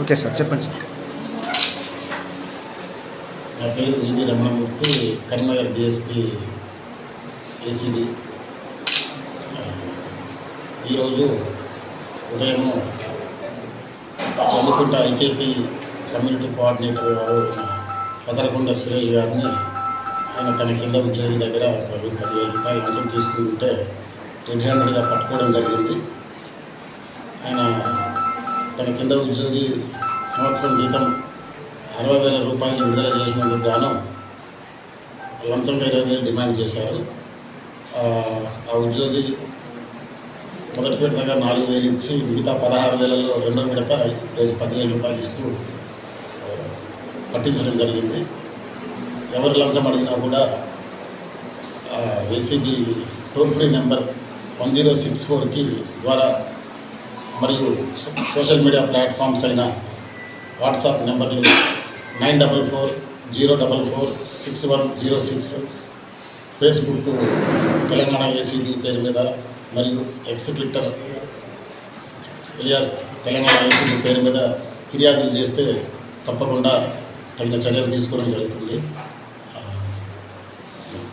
Okay sir చెప్పండి sir. నా పేరు V V Ramanamurthy Karimnagar DSP ACB ఈరోజు ఉదయం చందుకుంట ఐకేపీ కమ్యూనిటీ కోఆర్డినేటర్ గారు పసరకొండ సురేష్ గారిని ఆయన తన కింద ఉద్యోగి దగ్గర పదివేల రూపాయలు లంచం తీసుకుంటే రెడ్ హ్యాండెడ్గా పట్టుకోవడం జరిగింది. ఆయన తన కింద ఉద్యోగి సంవత్సరం జీతం అరవై వేల రూపాయలు విడుదల చేసినందుకు గాను లంచంగా ఇరవై వేలు డిమాండ్ చేశారు. ఆ, ఉద్యోగి మొదటి విడతగా నాలుగు వేలు ఇచ్చి మిగతా పదహారు వేలలో రెండో విడత ఈరోజు పదివేల రూపాయలు ఇస్తూ పట్టించడం జరిగింది. ఎవరు లంచం అడిగినా కూడా ACB toll free number one zero six ఫోర్కి ద్వారా మరియు సోషల్ మీడియా ప్లాట్ఫామ్స్ అయిన వాట్సాప్ నెంబర్లు nine double four zero double four six one zero six. Facebook Telangana ACB పేరు మీద మరియు X Twitter alias Telangana ACB పేరు మీద ఫిర్యాదులు చేస్తే తప్పకుండా తగిన చర్యలు తీసుకోవడం జరుగుతుంది.